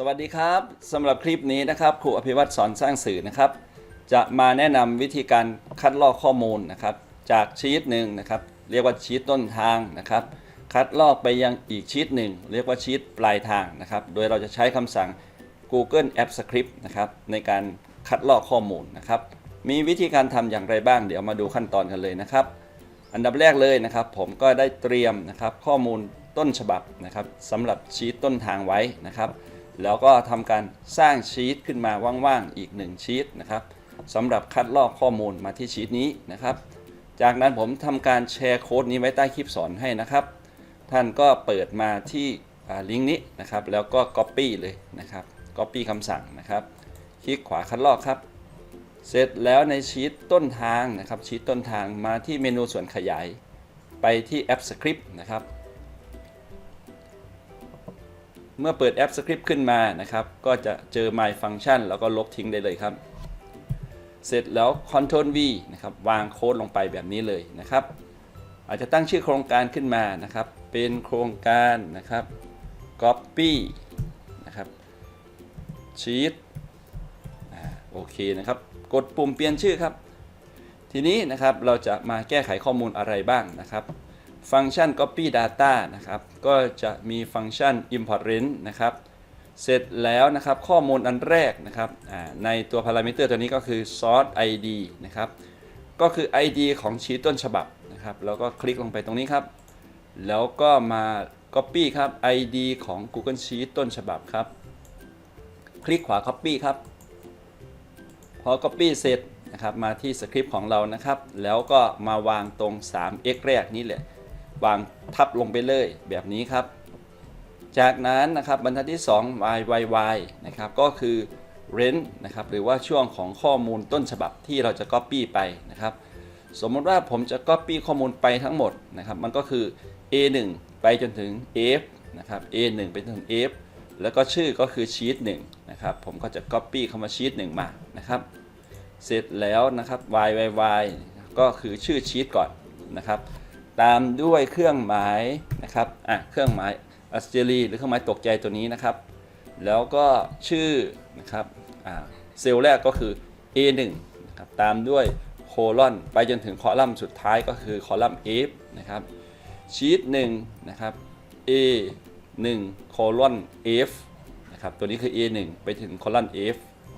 สวัสดีครับสำหรับคลิปนี้นะครับครูอภิวัตรสอนสร้างสื่อนะครับ จะมาแนะนำวิธีการคัดลอกข้อมูลนะครับ จากชีตหนึ่งนะครับ เรียกว่าชีตต้นทางนะครับ คัดลอกไปยังอีกชีตหนึ่งเรียกว่าชีตปลายทางนะครับ โดยเราจะใช้คำสั่ง Google App Script นะครับในการคัดลอกข้อมูลนะครับ มีวิธีการทำอย่างไรบ้าง เดี๋ยวมาดูขั้นตอนกันเลยนะครับ อันดับแรกเลยนะครับ ผมก็ได้เตรียมนะครับข้อมูลต้นฉบับนะครับสำหรับชีตต้นทางไว้นะครับ แล้วก็ทำการสร้างชีตขึ้นมาว่างๆอีก1ชีตนะครับสำหรับคัดลอกข้อมูลมาที่ชีตนี้นะครับ จากนั้นผมทำการแชร์โค้ดนี้ไว้ใต้คลิปสอนให้นะครับ ท่านก็เปิดมาที่ลิงก์นี้นะครับ แล้วก็ Copy เลยนะครับ Copy คำสั่งนะครับ คลิกขวาคัดลอกครับ เสร็จแล้วในชีตต้นทางนะครับชีตต้นทางมาที่เมนูส่วนขยาย ไปที่แอป Script นะครับ เมื่อเปิดแอป Script ขึ้นมานะครับ ก็จะเจอ My Function แล้วก็ลบทิ้งได้เลยครับ เสร็จแล้ว Ctrl V นะครับวางโค้ดลงไปแบบนี้เลยนะครับ อาจจะตั้งชื่อโครงการขึ้นมานะครับ เป็นโครงการนะครับ Copy นะครับ Sheet โอเคนะครับ กดปุ่มเปลี่ยนชื่อครับ ทีนี้นะครับเราจะมาแก้ไขข้อมูลอะไรบ้างนะครับ ฟังก์ชัน copy data นะครับ ก็จะมีฟังก์ชัน import range นะครับ เสร็จแล้วนะครับข้อมูลอันแรกนะครับในตัว parameter ตัวนี้ก็คือ source id นะครับ ก็คือ id ของชีตต้นฉบับนะครับ แล้วก็คลิกลงไปตรงนี้ครับ แล้วก็มา copy ครับ id ของ Google Sheet ต้นฉบับครับ คลิกขวา copy ครับ พอ copy เสร็จนะครับ มาที่สคริปต์ของเรานะครับ แล้วก็มาวางตรง 3x แรกนี้แหละ วางทับลงไปเลยแบบนี้ครับ จากนั้นนะครับบรรทัดที่ 2 y y y นะครับก็คือ range นะครับหรือว่าช่วงของข้อมูลต้นฉบับที่เราจะ copy ไปนะครับ สมมติว่าผมจะ copy ข้อมูลไปทั้งหมดนะครับมันก็คือ a1 ไปจนถึง f นะครับ a1 ไปจนถึง f แล้วก็ชื่อก็คือ sheet 1นะครับผมก็จะ copy เข้ามา sheet 1มานะครับ เสร็จแล้วนะครับ y y y ก็คือชื่อชีตก่อนนะครับ ตามด้วยเครื่องหมายนะครับอะเครื่องหมายอัสเจรีหรือเครื่องหมายตกใจตัวนี้นะครับ แล้วก็ชื่อนะครับอ่าเซลล์แรกก็คือ A1 นะครับตามด้วยโคลอนไปจนถึงคอลัมน์สุดท้ายก็คือคอลัมน์ F นะครับชีต1นะครับ A1 โคลอน F นะครับตัวนี้คือ A1 ไปถึงคอลัมน์ F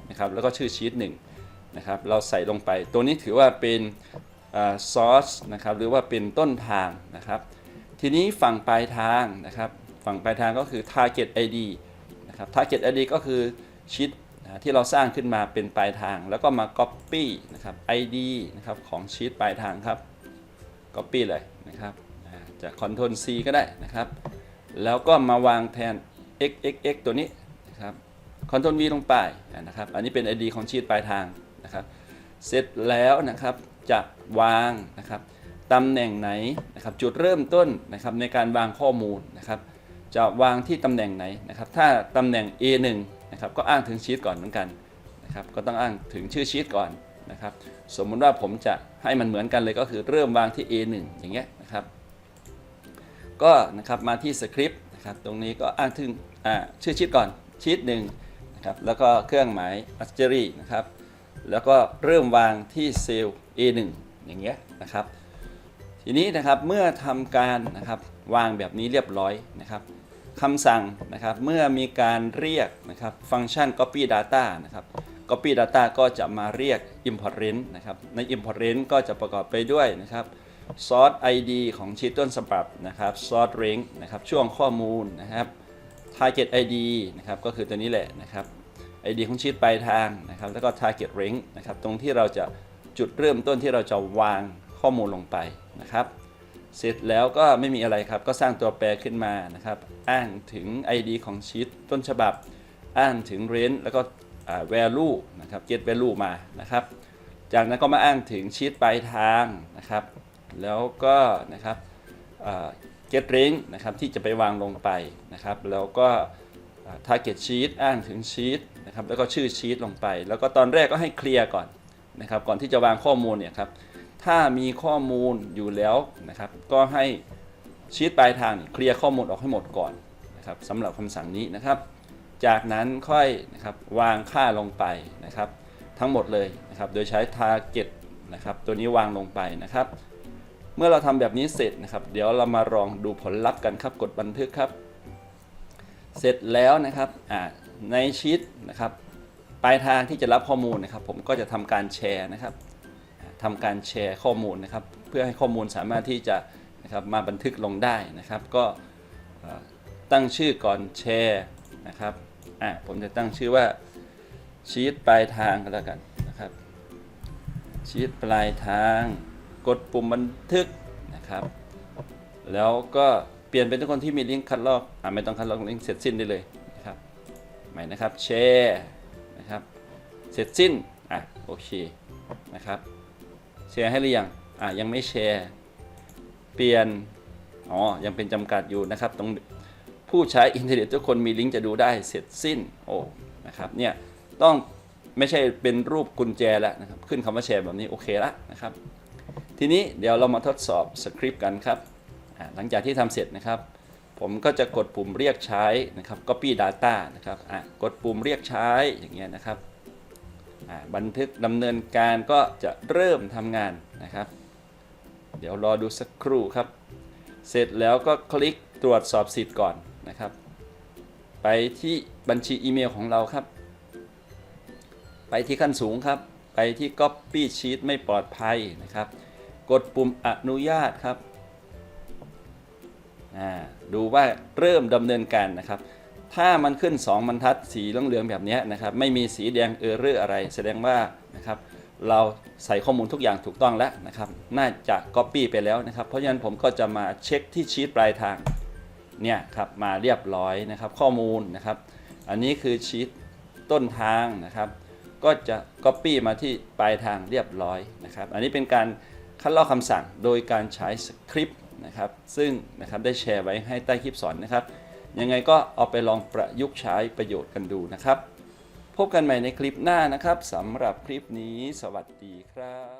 นะครับแล้วก็ชื่อชีต1นะครับเราใส่ลงไป ตัวนี้ถือว่าเป็น ซอสนะครับหรือว่าเป็นต้นทางนะครับ ทีนี้ฝั่งปลายทางนะครับ ฝั่งปลายทางก็คือ target id นะครับ target id ก็คือชิดที่เราสร้างขึ้นมาเป็นปลายทาง แล้วก็มา copy นะครับ id นะครับของชีตปลายทางครับ copy เลยนะครับอ่าจะ Ctrl C ก็ได้นะครับ แล้วก็มาวางแทน x x x ตัวนี้นะครับ Ctrl V ลงไปนะครับ อันนี้เป็น ID ของชีตปลายทางนะครับ เสร็จแล้วนะครับ จะวางนะครับตำแหน่งไหนนะครับจุดเริ่มต้นนะครับในการวางข้อมูลนะครับจะวางที่ตำแหน่งไหนนะครับถ้าตำแหน่ง A1 นะครับก็อ้างถึงชีตก่อนเหมือนกันนะครับก็ต้องอ้างถึงชื่อชีตก่อนนะครับสมมุติว่าผมจะให้มันเหมือนกันเลยก็คือเริ่มวางที่ A1 อย่างเงี้ยนะครับก็นะครับมาที่สคริปต์นะครับตรงนี้ก็อ้างถึงอ่าชื่อชีตก่อนชีตหนึ่งนะครับแล้วก็เครื่องหมาย a s t e r y นะครับ แล้วก็เริ่มวางที่เซลล์ A1 อย่างเงี้ยนะครับ ทีนี้นะครับเมื่อทำการนะครับวางแบบนี้เรียบร้อยนะครับคำสั่งนะครับเมื่อมีการเรียกนะครับฟังก์ชัน copy data นะครับ copy data ก็จะมาเรียก import range นะครับใน import range ก็จะประกอบไปด้วยนะครับ source id ของชีตต้นฉบับนะครับ source range นะครับช่วงข้อมูลนะครับ target id นะครับก็คือตัวนี้แหละนะครับ id ของชีตปลายทางนะครับแล้วก็ target range นะครับตรงที่เราจะจุดเริ่มต้นที่เราจะวางข้อมูลลงไปนะครับ เสร็จแล้วก็ไม่มีอะไรครับ ก็สร้างตัวแปรขึ้นมานะครับ อ้างถึง ID ของชีตต้นฉบับ อ้างถึง range แล้วก็ value นะครับ get value มานะครับ จากนั้นก็มาอ้างถึงชีตปลายทางนะครับ แล้วก็นะครับ get range นะครับที่จะไปวางลงไปนะครับ แล้วก็ target sheet อ้างถึง sheet นะครับแล้วก็ชื่อ sheet ลงไป แล้วก็ตอนแรกก็ให้เคลียร์ก่อนนะครับก่อนที่จะวางข้อมูลเนี่ยครับถ้ามีข้อมูลอยู่แล้วนะครับก็ให้ชีตปลายทางเคลียร์ข้อมูลออกให้หมดก่อนนะครับสำหรับคำสั่งนี้นะครับ จากนั้นค่อยนะครับวางค่าลงไปนะครับ ทั้งหมดเลยนะครับโดยใช้ target นะครับตัวนี้วางลงไปนะครับ เมื่อเราทำแบบนี้เสร็จนะครับ เดี๋ยวเรามาลองดูผลลัพธ์กันครับกดบันทึกครับ เสร็จแล้วนะครับในชีตนะครับปลายทางที่จะรับข้อมูลนะครับ ผมก็จะทำการแชร์นะครับอ่าทำการแชร์ข้อมูลนะครับ เพื่อให้ข้อมูลสามารถที่จะนะครับมาบันทึกลงได้นะครับ ก็ตั้งชื่อก่อนแชร์นะครับอ่าผมจะตั้งชื่อว่าชีตปลายทางก็แล้วกันนะครับชีตปลายทาง กดปุ่มบันทึกนะครับ แล้วก็ เปลี่ยนเป็นทุกคนที่มีลิงก์คัดลอกอ่าไม่ต้องคัดลอกลิงก์เสร็จสิ้นได้เลยนะครับใหม่นะครับแชร์นะครับเสร็จสิ้นอะโอเคนะครับแชร์ให้หรือยังอะยังไม่แชร์ เปลี่ยนอ๋อยังเป็นจำกัดอยู่นะครับตรงผู้ใช้อินเทอร์เน็ตทุกคนมีลิงก์จะดูได้เสร็จสิ้นโอ้นะครับเนี่ยต้องไม่ใช่เป็นรูปกุญแจแล้วนะครับขึ้นคำว่าแชร์แบบนี้โอเคละนะครับทีนี้เดี๋ยวเรามาทดสอบสคริปต์กันครับ หลังจากที่ทำเสร็จนะครับ ผมก็จะกดปุ่มเรียกใช้นะครับ copy data นะครับอะกดปุ่มเรียกใช้อย่างเงี้ยนะครับอ่าบันทึกดำเนินการก็จะเริ่มทำงานนะครับ เดี๋ยวรอดูสักครู่ครับ เสร็จแล้วก็คลิกตรวจสอบสิทธิ์ก่อนนะครับ ไปที่บัญชีอีเมลของเราครับ ไปที่ขั้นสูงครับ ไปที่ Copy Sheet ไม่ปลอดภัยนะครับ กดปุ่มอนุญาตครับ ดูว่าเริ่มดำเนินการนะครับ ถ้ามันขึ้น 2 บรรทัดสีเหลืองๆแบบนี้นะครับ ไม่มีสีแดงเออร์เรอร์อะไร แสดงว่านะครับเราใส่ข้อมูลทุกอย่างถูกต้องแล้วนะครับ น่าจะ Copy ไปแล้วนะครับ เพราะฉะนั้นผมก็จะมาเช็คที่ชีตปลายทางเนี่ยครับมาเรียบร้อยนะครับ ข้อมูลนะครับ อันนี้คือชีตต้นทางนะครับ ก็จะ Copy มาที่ปลายทางเรียบร้อยนะครับ อันนี้เป็นการคัดลอกคำสั่งโดยการใช้สคริปต์ นะครับ ซึ่งนะครับได้แชร์ไว้ให้ใต้คลิปสอนนะครับ ยังไงก็เอาไปลองประยุกต์ใช้ประโยชน์กันดูนะครับ พบกันใหม่ในคลิปหน้านะครับสำหรับคลิปนี้ สวัสดีครับ